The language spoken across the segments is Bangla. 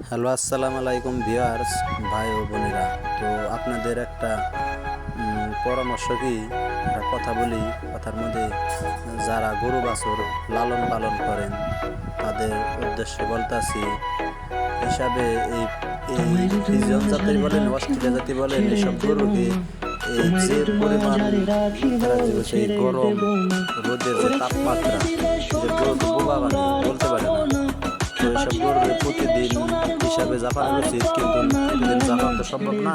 হ্যালো, আসসালামু আলাইকুম ভিউয়ার্স, ভাই ও বোনেরা। তো আপনাদের একটা পরামর্শ কি? কথা বলি, কথার মধ্যে যারা গরু বাছুর লালন পালন করেন, তাদের উদ্দেশ্যে বলতাছি, হিসাবে এই এই ফিজিয়ন জাতি বলেন, অস্ট্রেলিয়া জাতি বলেন, এসব গরুকে এই যে পরিমাণ সেই গরম, রোদের যে তাপমাত্রা বলতে এসব গরুর প্রতিদিন হিসাবে জাপানো উচিত কিন্তু প্রতিদিন জাপান তো সম্ভব না।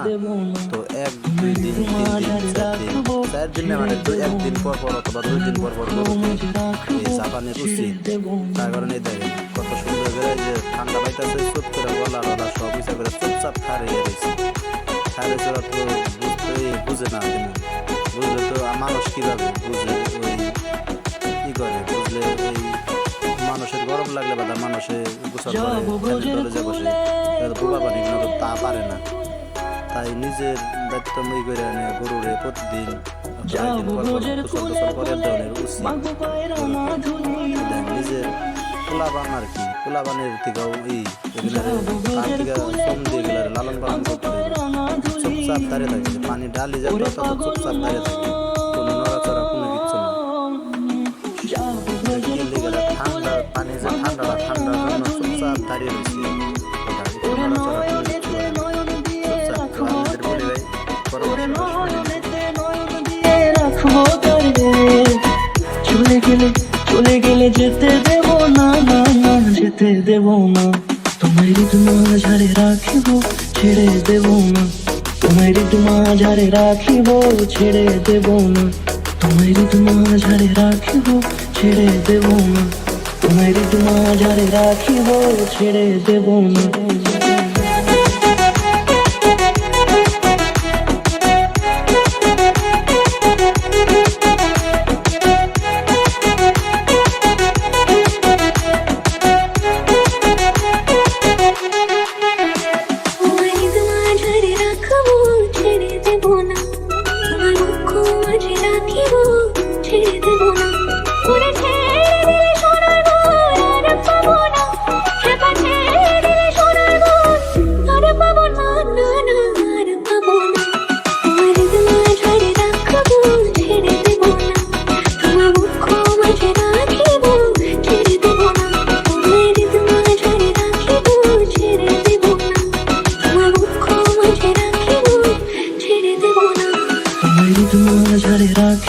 তো এক, দুই দিন, তিন দিন, চার দিন, চার দিনে মানে দুই একদিন পর পর অথবা দুই দিন পর পর জাপানের উচিত তার কারণে দেখেন, কত সুন্দর করে যে ঠান্ডা পাইতেছে, চুপ করে গলা গলা সব করে চুপচাপ খারে রয়েছে। খারে চড়া তো বুঝতে বুঝে না, বুঝলে তো মানুষ কীভাবে বুঝে গরম লাগলে বা মানুষে গোসল করে বসে বোবা পানি তা পারে না। তাই নিজের দায়িত্ব মই করে আনে গরুরে প্রতিদিন। নিজের পোলাবান আর কি পোলাবানের থেকেও এই লালন পালন করতে চুপচাপ দাঁড়িয়ে থাকে পানি ডালি যাবে চুপচাপ দাঁড়িয়ে থাকে। রাখব তারে চলে গেলে চলে গেলে যেতে দেব না না না যেতে দেব না। তোমায় ঋতুমা ঝাড়ে রাখিব ছেড়ে দেব না। তোমায় ঋতুমা ঝাড়ে রাখিব ছেড়ে দেব না। তোমায় ঋতুমা ঝাড়ে রাখিব ছেড়ে দেব না। তোমার ঝাড়ে রাখিব ছেড়ে দেব না।